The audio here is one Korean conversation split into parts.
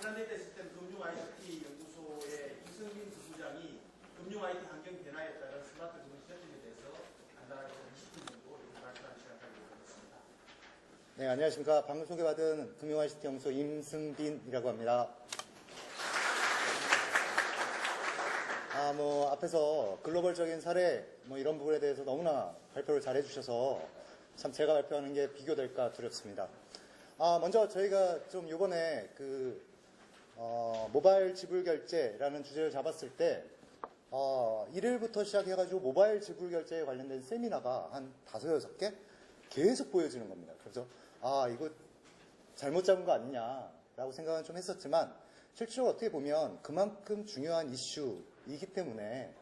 지난해 됐을 때 금융 ICT 연구소의 이승민 부부장이 금융 IT 환경 변화에 따른 스마트 금융 실증에 대해서 간단하게 20분 정도 시간 가지고 있습니다. 네, 안녕하십니까. 방금 소개받은 금융ICT 연구소 임승빈이라고 합니다. 아, 뭐, 앞에서 글로벌적인 사례, 뭐, 이런 부분에 대해서 너무나 발표를 잘 해주셔서 참 제가 발표하는 게 비교될까 두렵습니다. 아, 먼저 저희가 좀 요번에 그, 어, 모바일 지불 결제라는 주제를 잡았을 때, 어, 1일부터 시작해가지고 모바일 지불 결제에 관련된 세미나가 한 다섯, 여섯 개 계속 보여지는 겁니다. 그래서, 아, 이거 잘못 잡은 거 아니냐라고 생각은 좀 했었지만, 실제로 어떻게 보면 그만큼 중요한 이슈이기 때문에,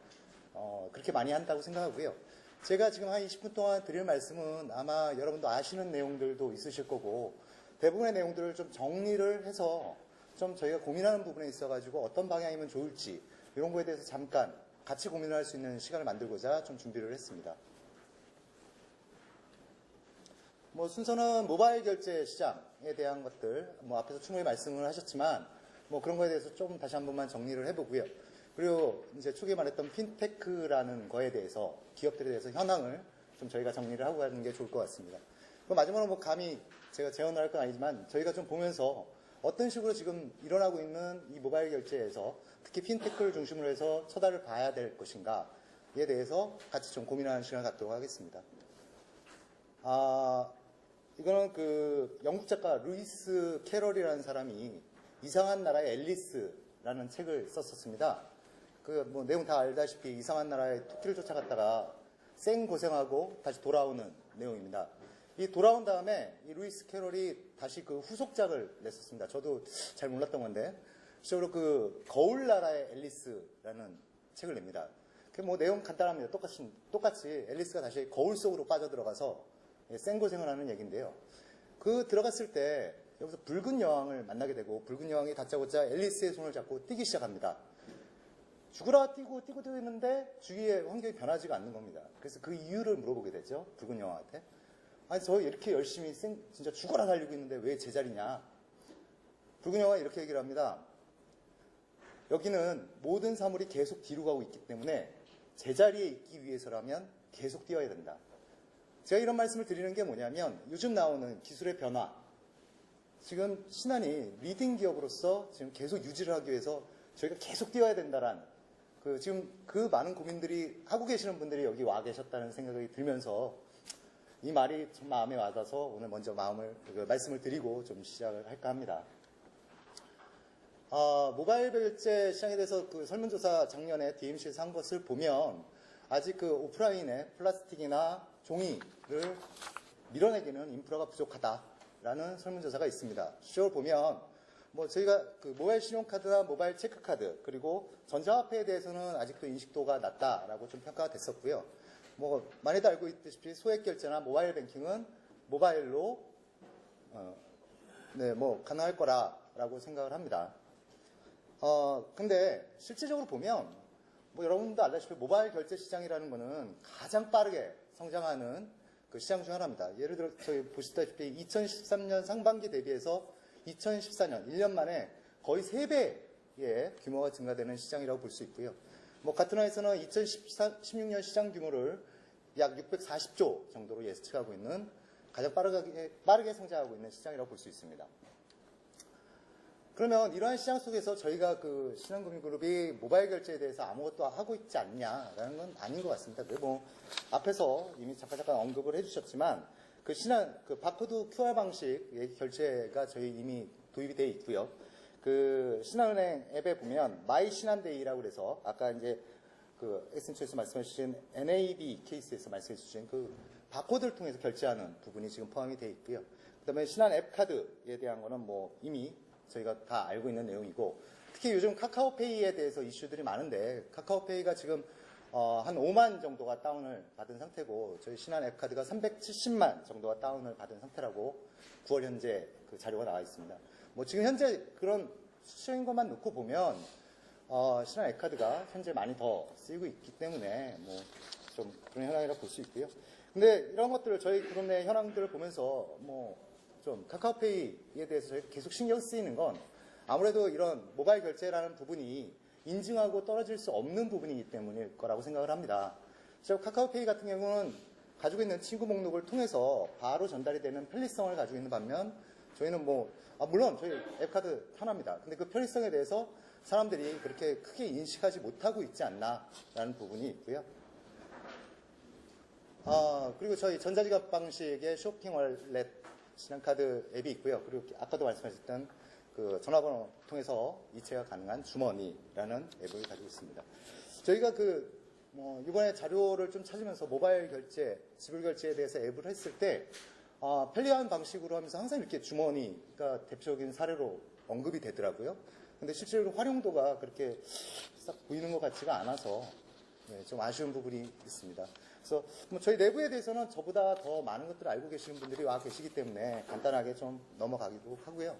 어, 그렇게 많이 한다고 생각하고요. 제가 지금 한 20분 동안 드릴 말씀은 아마 여러분도 아시는 내용들도 있으실 거고, 대부분의 내용들을 좀 정리를 해서 좀 저희가 고민하는 부분에 있어가지고 어떤 방향이면 좋을지 이런 거에 대해서 잠깐 같이 고민을 할 수 있는 시간을 만들고자 좀 준비를 했습니다. 뭐 순서는 모바일 결제 시장에 대한 것들 뭐 앞에서 충분히 말씀을 하셨지만 뭐 그런 거에 대해서 좀 다시 한 번만 정리를 해보고요. 그리고 이제 초기에 말했던 핀테크라는 거에 대해서 기업들에 대해서 현황을 좀 저희가 정리를 하고 가는 게 좋을 것 같습니다. 그럼 마지막으로 뭐 감히 제가 제언을 할 건 아니지만 저희가 좀 보면서 어떤 식으로 지금 일어나고 있는 이 모바일 결제에서 특히 핀테크를 중심으로 해서 쳐다를 봐야 될 것인가에 대해서 같이 좀 고민하는 시간을 갖도록 하겠습니다. 아, 이거는 그 영국 작가 루이스 캐럴이라는 사람이 이상한 나라의 앨리스라는 책을 썼었습니다. 그 뭐 내용 다 알다시피 이상한 나라에 토끼를 쫓아갔다가 생 고생하고 다시 돌아오는 내용입니다. 이 돌아온 다음에 이 루이스 캐럴이 다시 그 후속작을 냈었습니다. 저도 잘 몰랐던 건데, 실제로 그 거울 나라의 앨리스라는 책을 냅니다. 그 뭐 내용 간단합니다. 똑같이 똑같이 앨리스가 다시 거울 속으로 빠져 들어가서 예, 생고생을 하는 얘기인데요. 그 들어갔을 때 여기서 붉은 여왕을 만나게 되고 붉은 여왕이 다짜고짜 앨리스의 손을 잡고 뛰기 시작합니다. 죽으라 뛰고 뛰고 뛰고 있는데 주위의 환경이 변하지가 않는 겁니다. 그래서 그 이유를 물어보게 되죠. 붉은 여왕한테. 아니 저 이렇게 열심히 생, 진짜 죽어라 달리고 있는데 왜 제자리냐. 여왕이 이렇게 얘기를 합니다. 여기는 모든 사물이 계속 뒤로 가고 있기 때문에 제자리에 있기 위해서라면 계속 뛰어야 된다. 제가 이런 말씀을 드리는 게 뭐냐면 요즘 나오는 기술의 변화. 지금 신한이 리딩 기업으로서 지금 계속 유지를 하기 위해서 저희가 계속 뛰어야 된다란 그 지금 그 많은 고민들이 하고 계시는 분들이 여기 와 계셨다는 생각이 들면서 이 말이 좀 마음에 와닿아서 오늘 먼저 마음을 그 말씀을 드리고 좀 시작을 할까 합니다. 아, 모바일 결제 시장에 대해서 그 설문조사 작년에 DMC에서 한 것을 보면 아직 그 오프라인의 플라스틱이나 종이를 밀어내기는 인프라가 부족하다라는 설문조사가 있습니다. 실적을 보면 뭐 저희가 그 모바일 신용카드나 모바일 체크카드 그리고 전자화폐에 대해서는 아직도 인식도가 낮다라고 좀 평가가 됐었고요. 뭐 많이들 알고 있듯이 소액 결제나 모바일 뱅킹은 모바일로 어, 네, 뭐 가능할 거라라고 생각을 합니다. 어, 근데 실질적으로 보면 뭐 여러분도 알다시피 모바일 결제 시장이라는 거는 가장 빠르게 성장하는 그 시장 중 하나입니다. 예를 들어 저희 보시다시피 2013년 상반기 대비해서 2014년 1년 만에 거의 3배의 규모가 증가되는 시장이라고 볼 수 있고요. 뭐 같은 화에서는 2016년 시장 규모를 약 640조 정도로 예측하고 있는 가장 빠르게, 빠르게 성장하고 있는 시장이라고 볼 수 있습니다. 그러면 이러한 시장 속에서 저희가 그 신한금융그룹이 모바일 결제에 대해서 아무것도 하고 있지 않냐라는 건 아닌 것 같습니다. 그뭐 앞에서 이미 잠깐 잠깐 언급을 해주셨지만 그 신한 그 바코드 QR 방식의 결제가 저희 이미 도입이 되어 있고요. 그 신한은행 앱에 보면 마이 신한데이라고 그래서 아까 이제 그 에센처에서 말씀해 주신 NAB 케이스에서 말씀해 주신 그 바코드를 통해서 결제하는 부분이 지금 포함이 되어 있고요. 그다음에 신한 앱 카드에 대한 거는 뭐 이미 저희가 다 알고 있는 내용이고 특히 요즘 카카오페이에 대해서 이슈들이 많은데 카카오페이가 지금 어, 한 5만 정도가 다운을 받은 상태고 저희 신한 앱 카드가 370만 정도가 다운을 받은 상태라고 9월 현재 그 자료가 나와 있습니다. 뭐 지금 현재 그런 수치인 것만 놓고 보면 어, 신한 앱카드가 현재 많이 더 쓰이고 있기 때문에 뭐 좀 그런 현황이라 볼 수 있고요. 근데 이런 것들을 저희 그룹 내 현황들을 보면서 뭐 좀 카카오페이에 대해서 저희가 계속 신경 쓰이는 건 아무래도 이런 모바일 결제라는 부분이 인증하고 떨어질 수 없는 부분이기 때문일 거라고 생각을 합니다. 저 카카오페이 같은 경우는 가지고 있는 친구 목록을 통해서 바로 전달이 되는 편리성을 가지고 있는 반면 저희는 뭐 아, 물론 저희 앱카드 편합니다. 근데 그 편리성에 대해서 사람들이 그렇게 크게 인식하지 못하고 있지 않나라는 부분이 있고요. 아, 그리고 저희 전자지갑 방식의 쇼핑 월렛 신한카드 앱이 있고요. 그리고 아까도 말씀하셨던 그 전화번호 통해서 이체가 가능한 주머니라는 앱을 가지고 있습니다. 저희가 그, 뭐, 이번에 자료를 좀 찾으면서 모바일 결제, 지불 결제에 대해서 앱을 했을 때, 아, 편리한 방식으로 하면서 항상 이렇게 주머니가 대표적인 사례로 언급이 되더라고요. 근데 실제로 활용도가 그렇게 싹 보이는 것 같지가 않아서 네, 좀 아쉬운 부분이 있습니다. 그래서 뭐 저희 내부에 대해서는 저보다 더 많은 것들을 알고 계시는 분들이 와 계시기 때문에 간단하게 좀 넘어가기도 하고요.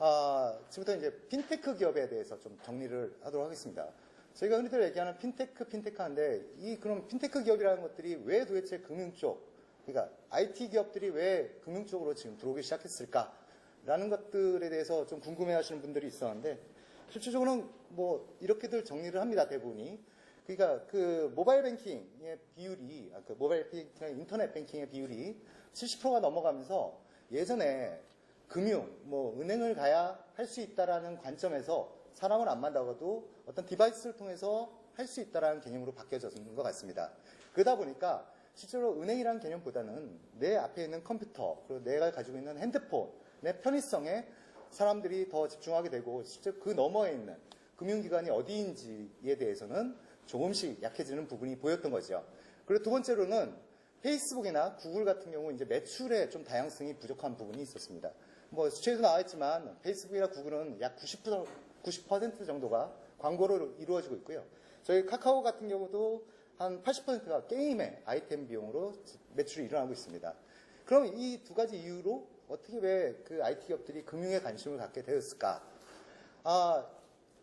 아, 지금부터 이제 핀테크 기업에 대해서 좀 정리를 하도록 하겠습니다. 저희가 흔히들 얘기하는 핀테크, 핀테크 하는데 이 그럼 핀테크 기업이라는 것들이 왜 도대체 금융 쪽, 그러니까 IT 기업들이 왜 금융 쪽으로 지금 들어오기 시작했을까라는 것들에 대해서 좀 궁금해 하시는 분들이 있었는데 실질적으로는 뭐 이렇게들 정리를 합니다, 대부분이. 그러니까 그 모바일 뱅킹의 비율이, 아, 그 모바일 뱅킹, 인터넷 뱅킹의 비율이 70%가 넘어가면서 예전에 금융, 뭐 은행을 가야 할 수 있다라는 관점에서 사람을 안 만나고도 어떤 디바이스를 통해서 할 수 있다라는 개념으로 바뀌어졌는 것 같습니다. 그러다 보니까 실제로 은행이라는 개념보다는 내 앞에 있는 컴퓨터, 그리고 내가 가지고 있는 핸드폰, 내 편의성에 사람들이 더 집중하게 되고 실제 그 너머에 있는 금융기관이 어디인지에 대해서는 조금씩 약해지는 부분이 보였던 거죠. 그리고 두 번째로는 페이스북이나 구글 같은 경우 이제 매출에 좀 다양성이 부족한 부분이 있었습니다. 뭐 수치에도 나와 있지만 페이스북이나 구글은 약 90%, 90% 정도가 광고로 이루어지고 있고요. 저희 카카오 같은 경우도 한 80%가 게임의 아이템 비용으로 매출이 일어나고 있습니다. 그럼 이 두 가지 이유로 어떻게 왜 그 IT 기업들이 금융에 관심을 갖게 되었을까? 아,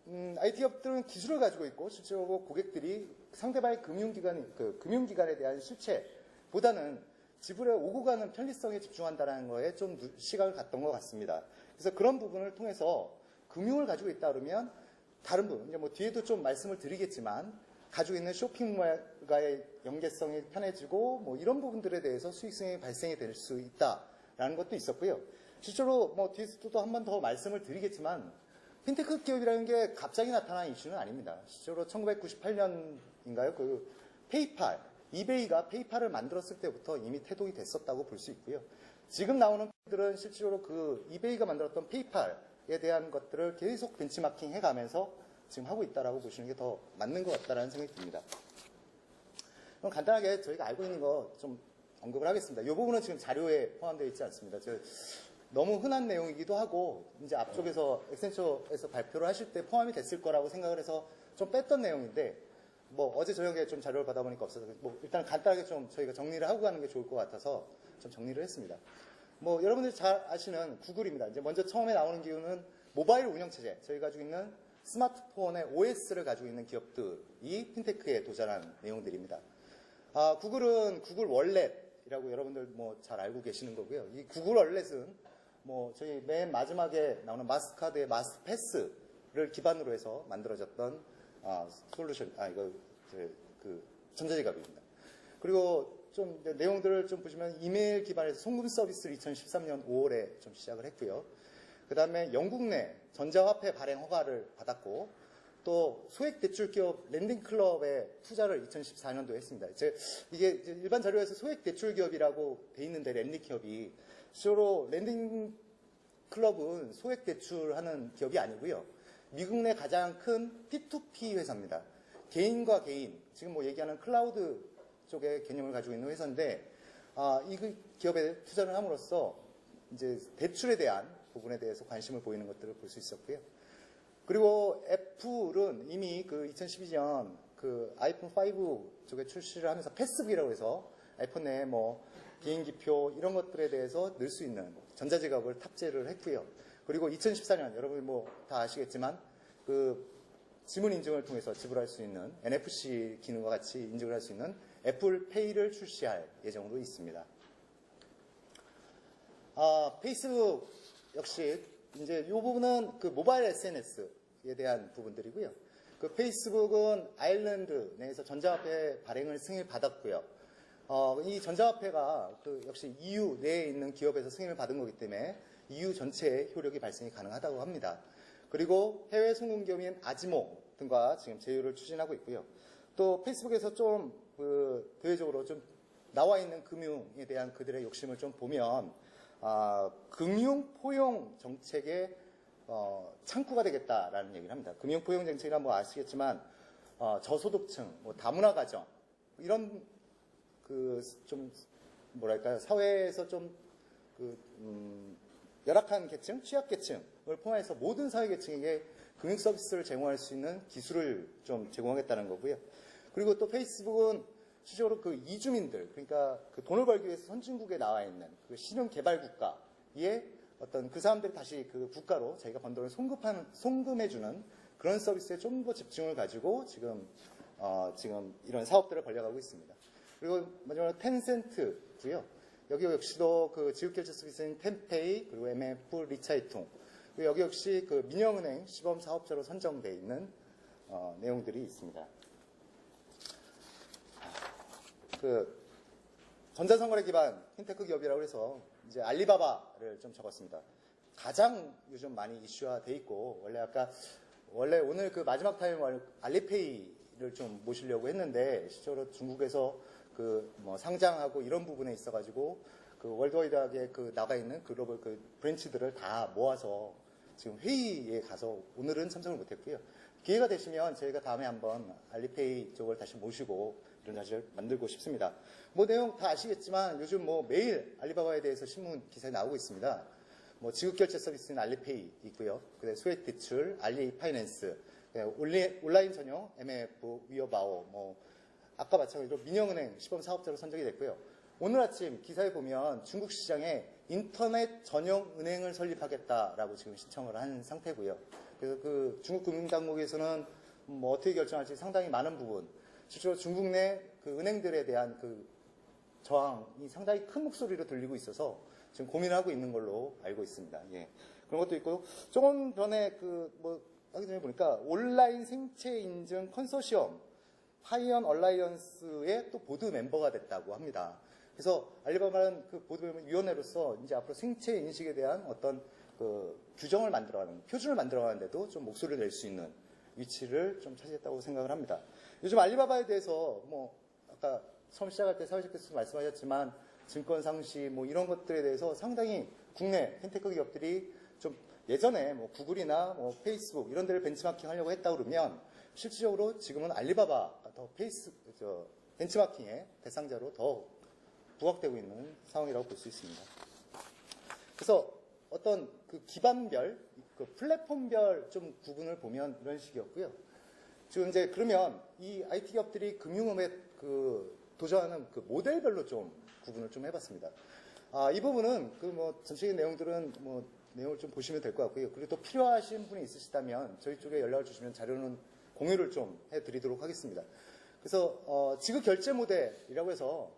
음, IT 기업들은 기술을 가지고 있고 실제로 고객들이 상대방의 금융기관, 그 금융기관에 대한 실체보다는 지불에 오고 가는 편리성에 집중한다는 거에 좀 누- 시각을 갖던 것 같습니다. 그래서 그런 부분을 통해서 금융을 가지고 있다 그러면 다른 부분, 이제 뭐 뒤에도 좀 말씀을 드리겠지만 가지고 있는 쇼핑몰과의 연계성이 편해지고 뭐 이런 부분들에 대해서 수익성이 발생이 될 수 있다라는 것도 있었고요. 실제로 뭐 뒤에서도 한 번 더 말씀을 드리겠지만 핀테크 기업이라는 게 갑자기 나타난 이슈는 아닙니다. 실제로 1998년인가요? 그 페이팔, 이베이가 페이팔을 만들었을 때부터 이미 태동이 됐었다고 볼 수 있고요. 지금 나오는 들은 실제로 그 이베이가 만들었던 페이팔에 대한 것들을 계속 벤치마킹 해가면서 지금 하고 있다라고 보시는 게 더 맞는 것 같다라는 생각이 듭니다. 그럼 간단하게 저희가 알고 있는 거 좀 언급을 하겠습니다. 이 부분은 지금 자료에 포함되어 있지 않습니다. 저 너무 흔한 내용이기도 하고 이제 앞쪽에서 엑센처에서 발표를 하실 때 포함이 됐을 거라고 생각을 해서 좀 뺐던 내용인데 뭐 어제 저녁에 좀 자료를 받아보니까 없어서 뭐 일단 간단하게 좀 저희가 정리를 하고 가는 게 좋을 것 같아서 좀 정리를 했습니다. 뭐 여러분들이 잘 아시는 구글입니다. 이제 먼저 처음에 나오는 기후는 모바일 운영체제 저희가 가지고 있는 스마트폰의 OS를 가지고 있는 기업들이 핀테크에 도전한 내용들입니다. 아, 구글은 구글 월렛이라고 여러분들 뭐 잘 알고 계시는 거고요. 이 구글 월렛은 뭐 저희 맨 마지막에 나오는 마스카드의 마스패스를 기반으로 해서 만들어졌던 아, 솔루션, 아 이거 그, 그 전자지갑입니다. 그리고 좀 내용들을 좀 보시면 이메일 기반에서 송금 서비스를 2013년 5월에 좀 시작을 했고요. 그 다음에 영국 내 전자화폐 발행 허가를 받았고 또 소액 대출 기업 랜딩 클럽에 투자를 2014년도에 했습니다. 제 이게 이제 일반 자료에서 소액 대출 기업이라고 돼 있는데 랜딩 기업이 실제로 랜딩 클럽은 소액 대출하는 기업이 아니고요. 미국 내 가장 큰 P2P 회사입니다. 개인과 개인, 지금 뭐 얘기하는 클라우드 쪽의 개념을 가지고 있는 회사인데, 아, 이그 기업에 투자를 함으로써 이제 대출에 대한 부분에 대해서 관심을 보이는 것들을 볼 수 있었고요. 그리고 애플은 이미 그 2012년 그 아이폰 5 쪽에 출시를 하면서 패스북이라고 해서 아이폰 내에 뭐 비행기표 이런 것들에 대해서 넣을 수 있는 전자지갑을 탑재를 했고요. 그리고 2014년 여러분이 뭐 다 아시겠지만 그 지문 인증을 통해서 지불할 수 있는 NFC 기능과 같이 인증을 할 수 있는 애플 페이를 출시할 예정으로 있습니다. 아, 페이스북 역시 이제 이 부분은 그 모바일 SNS에 대한 부분들이고요. 그 페이스북은 아일랜드 내에서 전자화폐 발행을 승인을 받았고요. 어, 이 전자화폐가 그 역시 EU 내에 있는 기업에서 승인을 받은 거기 때문에 EU 전체에 효력이 발생이 가능하다고 합니다. 그리고 해외 송금 기업인 아지모 등과 지금 제휴를 추진하고 있고요. 또 페이스북에서 좀 그, 대외적으로 좀 나와 있는 금융에 대한 그들의 욕심을 좀 보면 아, 금융 포용 정책의 어, 창구가 되겠다라는 얘기를 합니다. 금융 포용 정책이란 뭐 아시겠지만 어, 저소득층, 뭐 다문화 가정 이런 그 좀 뭐랄까요 사회에서 좀 그, 음, 열악한 계층, 취약 계층을 포함해서 모든 사회 계층에게 금융 서비스를 제공할 수 있는 기술을 좀 제공하겠다는 거고요. 그리고 또 페이스북은 실제로 그 이주민들, 그러니까 그 돈을 벌기 위해서 선진국에 나와 있는 그 신흥 개발 국가의 어떤 그 사람들이 다시 그 국가로 자기가 번 돈을 송금하는, 송금해주는 그런 서비스에 좀 더 집중을 가지고 지금, 어, 지금 이런 사업들을 벌려가고 있습니다. 그리고 마지막으로 텐센트고요. 여기 역시도 그 지급결제 서비스인 텐페이 그리고 MF 리차이통 그리고 여기 역시 그 민영은행 시범 사업자로 선정돼 있는 어, 내용들이 있습니다. 그 전자상거래 기반 핀테크 기업이라고 해서 이제 알리바바를 좀 적었습니다. 가장 요즘 많이 이슈화 돼 있고 원래 아까 원래 오늘 그 마지막 타임 알리페이를 좀 모시려고 했는데 실제로 중국에서 그 뭐 상장하고 이런 부분에 있어 가지고 그 월드와이드하게 그 나가 있는 글로벌 그 브랜치들을 다 모아서 지금 회의에 가서 오늘은 참석을 못했고요. 기회가 되시면 저희가 다음에 한번 알리페이 쪽을 다시 모시고 이런 자리를 만들고 싶습니다. 뭐 내용 다 아시겠지만 요즘 뭐 매일 알리바바에 대해서 신문 기사에 나오고 있습니다. 뭐 지급결제 서비스인 알리페이 있고요. 그다음에 소액 대출, 알리 파이낸스, 온라인 전용 MF, 위어바오, 뭐 아까 마찬가지로 민영은행 시범 사업자로 선정이 됐고요. 오늘 아침 기사에 보면 중국 시장에 인터넷 전용 은행을 설립하겠다라고 지금 신청을 한 상태고요. 그래서 그 중국 금융당국에서는 뭐 어떻게 결정할지 상당히 많은 부분, 실제로 중국 내 그 은행들에 대한 그 저항이 상당히 큰 목소리로 들리고 있어서 지금 고민을 하고 있는 걸로 알고 있습니다. 예. 그런 것도 있고 조금 전에 그뭐 하기 전에 보니까 온라인 생체 인증 컨소시엄 파이언 얼라이언스의 또 보드 멤버가 됐다고 합니다. 그래서 알리바바는 그 보드 위원회로서 이제 앞으로 생체 인식에 대한 어떤 그 규정을 만들어가는 표준을 만들어가는데도 좀 목소리를 낼 수 있는 위치를 좀 차지했다고 생각을 합니다. 요즘 알리바바에 대해서 뭐 아까 처음 시작할 때 교수 말씀하셨지만 증권 상시 뭐 이런 것들에 대해서 상당히 국내 핀테크 기업들이 좀 예전에 뭐 구글이나 뭐 페이스북 이런 데를 벤치마킹 하려고 했다 그러면 실질적으로 지금은 알리바바가 더 페이스 저 벤치마킹의 대상자로 더 부각되고 있는 상황이라고 볼 수 있습니다. 그래서 어떤 그 기반별, 그 플랫폼별 좀 구분을 보면 이런 식이었고요. 지금 이제 그러면 이 IT 기업들이 금융업에 그 도전하는 그 모델별로 좀 구분을 좀 해봤습니다. 아, 이 부분은 그 뭐 전체적인 내용들은 뭐 내용을 좀 보시면 될 것 같고요. 그리고 또 필요하신 분이 있으시다면 저희 쪽에 연락을 주시면 자료는 공유를 좀 해드리도록 하겠습니다. 그래서 어, 지급 결제 모델이라고 해서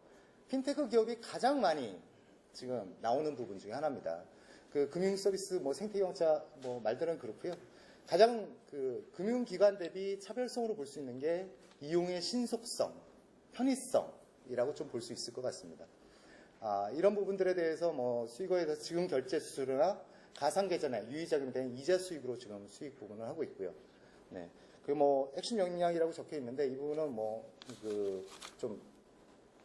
핀테크 기업이 가장 많이 지금 나오는 부분 중에 하나입니다. 그 금융 서비스 뭐 생태경차 뭐 말들은 그렇고요. 가장 그 금융기관 대비 차별성으로 볼 수 있는 게 이용의 신속성, 편의성이라고 좀 볼 수 있을 것 같습니다. 아, 이런 부분들에 대해서 뭐 수익에 대해서 지금 결제 수수료나 가상 계좌나 유의자금에 대한 이자 수익으로 지금 수익 부분을 하고 있고요. 네. 그뭐 핵심 역량이라고 적혀 있는데 이 부분은 뭐 그 좀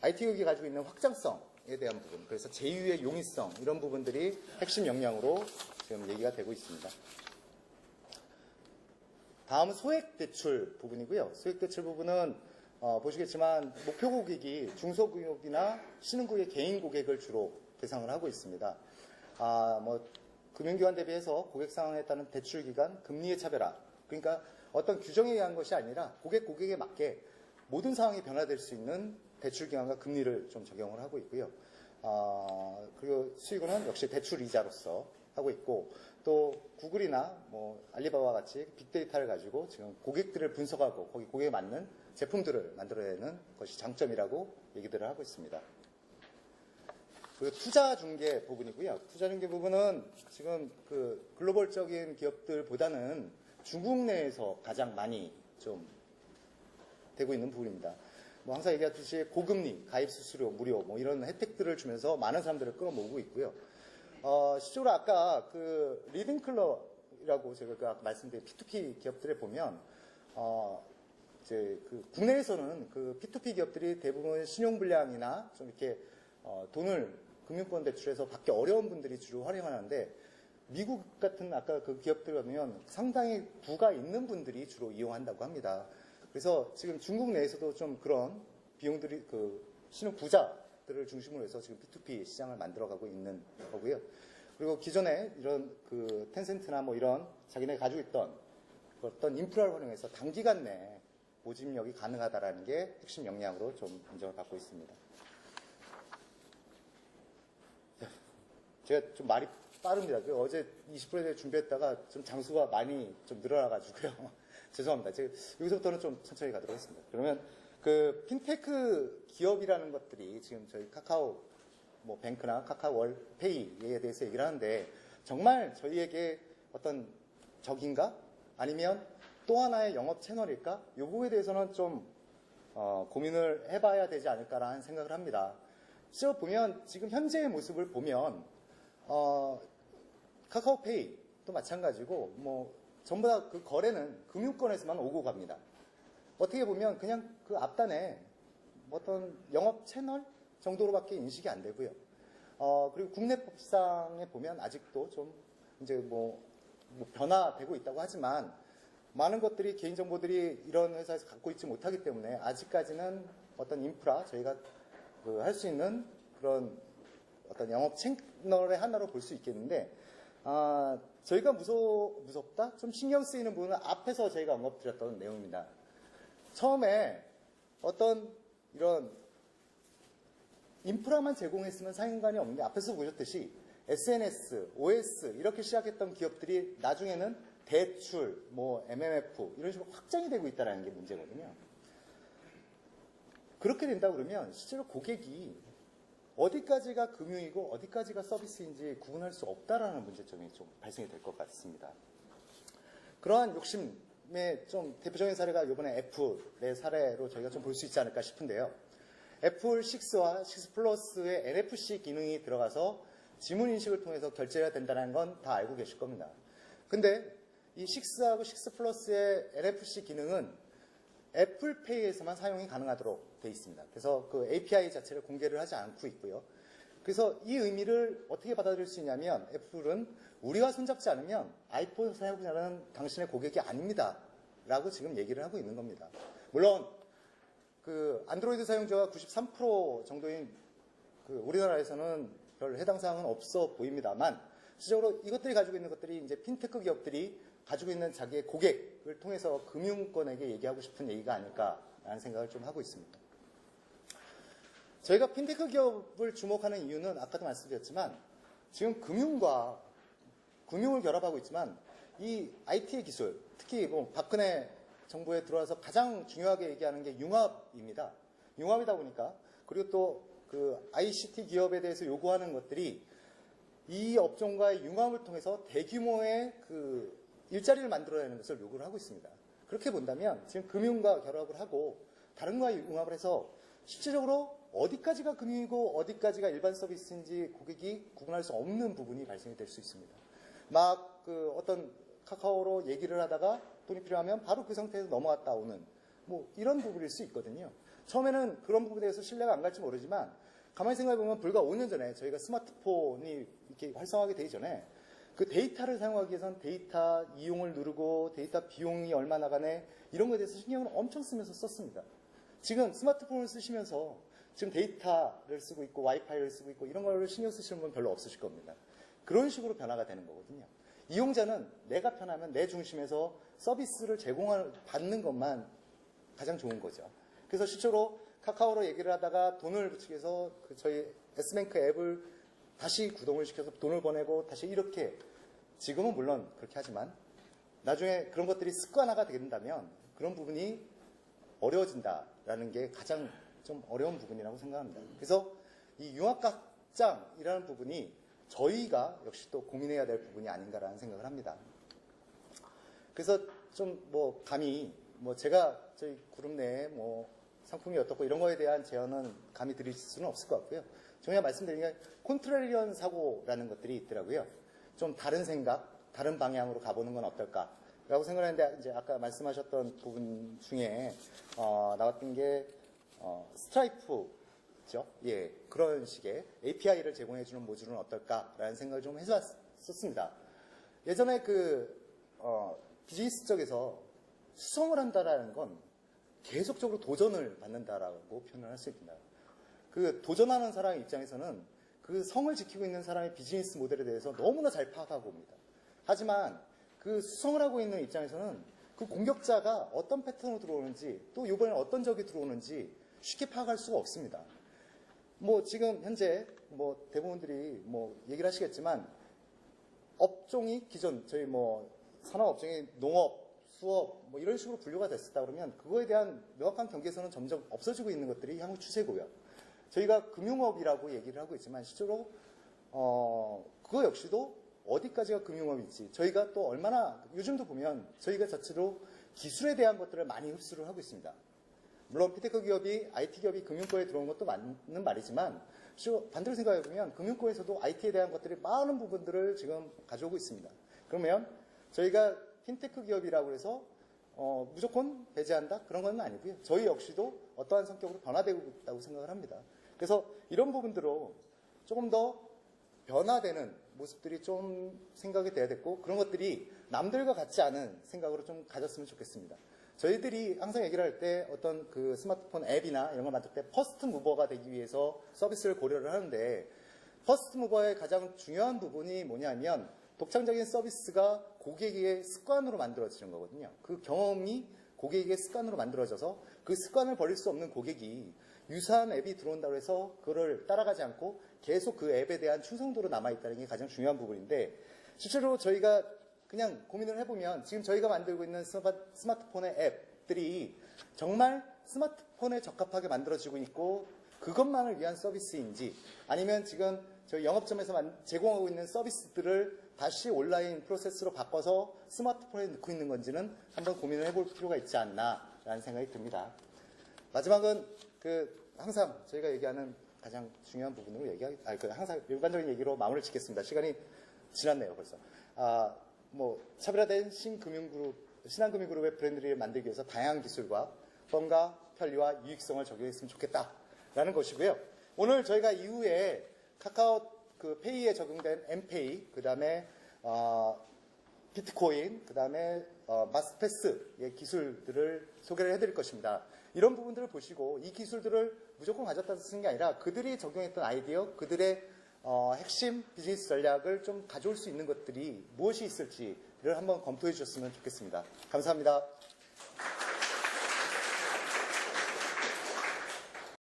IT 기업이 가지고 있는 확장성에 대한 부분, 그래서 제휴의 용이성 이런 부분들이 핵심 역량으로 지금 얘기가 되고 있습니다. 다음은 소액 대출 부분이고요. 소액 대출 부분은 어, 보시겠지만 목표 고객이 중소기업이나 신흥국의 개인 고객을 주로 대상을 하고 있습니다. 아, 뭐 금융기관 대비해서 고객 상황에 따른 대출 기간, 금리의 차별화. 그러니까 어떤 규정에 의한 것이 아니라 고객 고객에 맞게 모든 상황이 변화될 수 있는 대출 기간과 금리를 좀 적용을 하고 있고요. 아, 그리고 수익은 역시 대출 이자로서 하고 있고 또 구글이나 뭐 알리바바와 같이 빅데이터를 가지고 지금 고객들을 분석하고 거기 고객에 맞는 제품들을 만들어내는 것이 장점이라고 얘기들을 하고 있습니다. 그 투자 중개 부분이고요. 투자 중개 부분은 지금 그 글로벌적인 기업들보다는 중국 내에서 가장 많이 좀 되고 있는 부분입니다. 뭐 항상 얘기하듯이 고금리, 가입 수수료 무료 뭐 이런 혜택들을 주면서 많은 사람들을 끌어모으고 있고요. 어, 실제로 아까 그 리딩 클럽이라고 제가 그 말씀드린 P2P 기업들에 보면 어, 이제 그 국내에서는 그 P2P 기업들이 대부분 신용불량이나 좀 이렇게 어, 돈을 금융권 대출해서 받기 어려운 분들이 주로 활용하는데 미국 같은 아까 그 기업들 보면 상당히 부가 있는 분들이 주로 이용한다고 합니다. 그래서 지금 중국 내에서도 좀 그런 비용들이 그 신용 부자들을 중심으로 해서 지금 P2P 시장을 만들어가고 있는 거고요. 그리고 기존에 이런 그 텐센트나 뭐 이런 자기네 가지고 있던 그 어떤 인프라를 활용해서 단기간 내에 모집력이 가능하다라는 게 핵심 역량으로 좀 인정을 받고 있습니다. 제가 좀 말이 빠릅니다. 그 어제 20분에 대해 준비했다가 좀 장수가 많이 좀 늘어나가지고요. 죄송합니다. 제가 여기서부터는 좀 천천히 가도록 하겠습니다. 그러면 그 핀테크 기업이라는 것들이 지금 저희 카카오 뭐 뱅크나 카카오 월페이에 대해서 얘기를 하는데 정말 저희에게 어떤 적인가? 아니면 또 하나의 영업 채널일까? 이 부분에 대해서는 좀 어, 고민을 해봐야 되지 않을까라는 생각을 합니다. 실제로 보면 지금 현재의 모습을 보면 어, 카카오페이도 마찬가지고 뭐 전부 다 그 거래는 금융권에서만 오고 갑니다. 어떻게 보면 그냥 그 앞단에 뭐 어떤 영업 채널 정도로밖에 인식이 안 되고요. 어, 그리고 국내 법상에 보면 아직도 좀 이제 뭐, 뭐 변화되고 있다고 하지만 많은 것들이 개인정보들이 이런 회사에서 갖고 있지 못하기 때문에 아직까지는 어떤 인프라 저희가 그 할 수 있는 그런 어떤 영업 채널의 하나로 볼 수 있겠는데 아, 저희가 무서, 무섭다? 좀 신경 쓰이는 부분은 앞에서 저희가 언급드렸던 내용입니다. 처음에 어떤 이런 인프라만 제공했으면 상관이 없는데 앞에서 보셨듯이 SNS, OS 이렇게 시작했던 기업들이 나중에는 대출, 뭐 MMF 이런 식으로 확장이 되고 있다는 게 문제거든요. 그렇게 된다 그러면 실제로 고객이 어디까지가 금융이고 어디까지가 서비스인지 구분할 수 없다라는 문제점이 좀 발생이 될 것 같습니다. 그러한 욕심의 좀 대표적인 사례가 이번에 애플의 사례로 저희가 좀 볼 수 있지 않을까 싶은데요. 애플 6와 6 플러스의 NFC 기능이 들어가서 지문 인식을 통해서 결제가 된다는 건 다 알고 계실 겁니다. 근데 이 6하고 6 플러스의 NFC 기능은 애플페이에서만 사용이 가능하도록 되어 있습니다. 그래서 그 API 자체를 공개를 하지 않고 있고요. 그래서 이 의미를 어떻게 받아들일 수 있냐면 애플은 우리와 손잡지 않으면 아이폰 사용자는 당신의 고객이 아닙니다. 라고 지금 얘기를 하고 있는 겁니다. 물론 그 안드로이드 사용자가 93% 정도인 그 우리나라에서는 별 해당 사항은 없어 보입니다만 실질적으로 이것들이 가지고 있는 것들이 이제 핀테크 기업들이 가지고 있는 자기의 고객을 통해서 금융권에게 얘기하고 싶은 얘기가 아닐까라는 생각을 좀 하고 있습니다. 저희가 핀테크 기업을 주목하는 이유는 아까도 말씀드렸지만 지금 금융과 금융을 결합하고 있지만 이 IT의 기술, 특히 뭐 박근혜 정부에 들어와서 가장 중요하게 얘기하는 게 융합입니다. 융합이다 보니까 그리고 또 그 ICT 기업에 대해서 요구하는 것들이 이 업종과의 융합을 통해서 대규모의 그 일자리를 만들어내는 것을 요구를 하고 있습니다. 그렇게 본다면 지금 금융과 결합을 하고 다른과 융합을 해서 실질적으로 어디까지가 금융이고 어디까지가 일반 서비스인지 고객이 구분할 수 없는 부분이 발생이 될 수 있습니다. 막 그 어떤 카카오로 얘기를 하다가 돈이 필요하면 바로 그 상태에서 넘어갔다 오는 뭐 이런 부분일 수 있거든요. 처음에는 그런 부분에 대해서 신뢰가 안 갈지 모르지만 가만히 생각해 보면 불과 5년 전에 저희가 스마트폰이 이렇게 활성화하게 되기 전에 그 데이터를 사용하기 위해선 데이터 이용을 누르고 데이터 비용이 얼마 나가네 이런 거에 대해서 신경을 엄청 쓰면서 썼습니다. 지금 스마트폰을 쓰시면서 지금 데이터를 쓰고 있고 와이파이를 쓰고 있고 이런 걸 신경 쓰시는 분 별로 없으실 겁니다. 그런 식으로 변화가 되는 거거든요. 이용자는 내가 편하면 내 중심에서 서비스를 제공을 받는 것만 가장 좋은 거죠. 그래서 실제로 카카오로 얘기를 하다가 돈을 붙이기 위해서 그 저희 S뱅크 앱을 다시 구동을 시켜서 돈을 보내고 다시 이렇게 지금은 물론 그렇게 하지만 나중에 그런 것들이 습관화가 된다면 그런 부분이 어려워진다라는 게 가장 좀 어려운 부분이라고 생각합니다. 그래서 이 융합각 입장이라는 부분이 저희가 역시 또 고민해야 될 부분이 아닌가라는 생각을 합니다. 그래서 좀 뭐 감히 뭐 제가 저희 그룹 내에 뭐 상품이 어떻고 이런 거에 대한 제언은 감히 드릴 수는 없을 것 같고요. 제가 말씀드린 게 콘트레리언 사고라는 것들이 있더라고요. 좀 다른 생각, 다른 방향으로 가보는 건 어떨까 라고 생각하는데 이제 아까 말씀하셨던 부분 중에 어, 나왔던 게 어, 스트라이프죠. 예, 그런 식의 API를 제공해주는 모듈은 어떨까라는 생각을 좀 해봤었습니다. 예전에 그 어, 비즈니스 쪽에서 수성을 한다라는 건 계속적으로 도전을 받는다라고 표현을 할 수 있습니다. 그 도전하는 사람 입장에서는 그 성을 지키고 있는 사람의 비즈니스 모델에 대해서 너무나 잘 파악하고 옵니다. 하지만 그 수성을 하고 있는 입장에서는 그 공격자가 어떤 패턴으로 들어오는지 또 이번에 어떤 적이 들어오는지 쉽게 파악할 수가 없습니다. 뭐 지금 현재 뭐 대부분들이 뭐 얘기를 하시겠지만 업종이 기존 저희 뭐 산업업종이 농업, 수업 뭐 이런 식으로 분류가 됐었다 그러면 그거에 대한 명확한 경계선은 점점 없어지고 있는 것들이 향후 추세고요. 저희가 금융업이라고 얘기를 하고 있지만 실제로 어 그거 역시도 어디까지가 금융업인지 저희가 또 얼마나 요즘도 보면 저희가 자체로 기술에 대한 것들을 많이 흡수를 하고 있습니다. 물론 피테크 기업이 IT 기업이 금융권에 들어온 것도 맞는 말이지만 반대로 생각해 보면 금융권에서도 IT에 대한 것들이 많은 부분들을 지금 가져오고 있습니다. 그러면 저희가 핀테크 기업이라고 해서 어, 무조건 배제한다 그런 건 아니고요. 저희 역시도 어떠한 성격으로 변화되고 있다고 생각을 합니다. 그래서 이런 부분들로 조금 더 변화되는 모습들이 좀 생각이 돼야 됐고 그런 것들이 남들과 같지 않은 생각으로 좀 가졌으면 좋겠습니다. 저희들이 항상 얘기를 할 때 어떤 그 스마트폰 앱이나 이런 걸 만들 때 퍼스트 무버가 되기 위해서 서비스를 고려를 하는데 퍼스트 무버의 가장 중요한 부분이 뭐냐면 독창적인 서비스가 고객의 습관으로 만들어지는 거거든요. 그 경험이 고객의 습관으로 만들어져서 그 습관을 버릴 수 없는 고객이 유사한 앱이 들어온다고 해서 그거를 따라가지 않고 계속 그 앱에 대한 충성도로 남아있다는 게 가장 중요한 부분인데 실제로 저희가 그냥 고민을 해보면 지금 저희가 만들고 있는 스마- 스마트폰의 앱들이 정말 스마트폰에 적합하게 만들어지고 있고 그것만을 위한 서비스인지 아니면 지금 저희 영업점에서 만- 제공하고 있는 서비스들을 다시 온라인 프로세스로 바꿔서 스마트폰에 넣고 있는 건지는 한번 고민을 해볼 필요가 있지 않나라는 생각이 듭니다. 마지막은 그 항상 저희가 얘기하는 가장 중요한 부분으로 얘기하기, 아니 그 항상 일반적인 얘기로 마무리를 짓겠습니다. 시간이 지났네요, 벌써. 아, 뭐 차별화된 신금융그룹, 신한금융그룹의 브랜드를 만들기 위해서 다양한 기술과 뻔과 편리와 유익성을 적용했으면 좋겠다라는 것이고요. 오늘 저희가 이후에 카카오 그 페이에 적용된 엠페이, 그 다음에 어, 비트코인, 그 다음에 어, 마스패스의 기술들을 소개를 해드릴 것입니다. 이런 부분들을 보시고 이 기술들을 무조건 가졌다 쓰는 게 아니라 그들이 적용했던 아이디어, 그들의 어, 핵심 비즈니스 전략을 좀 가져올 수 있는 것들이 무엇이 있을지를 한번 검토해 주셨으면 좋겠습니다. 감사합니다.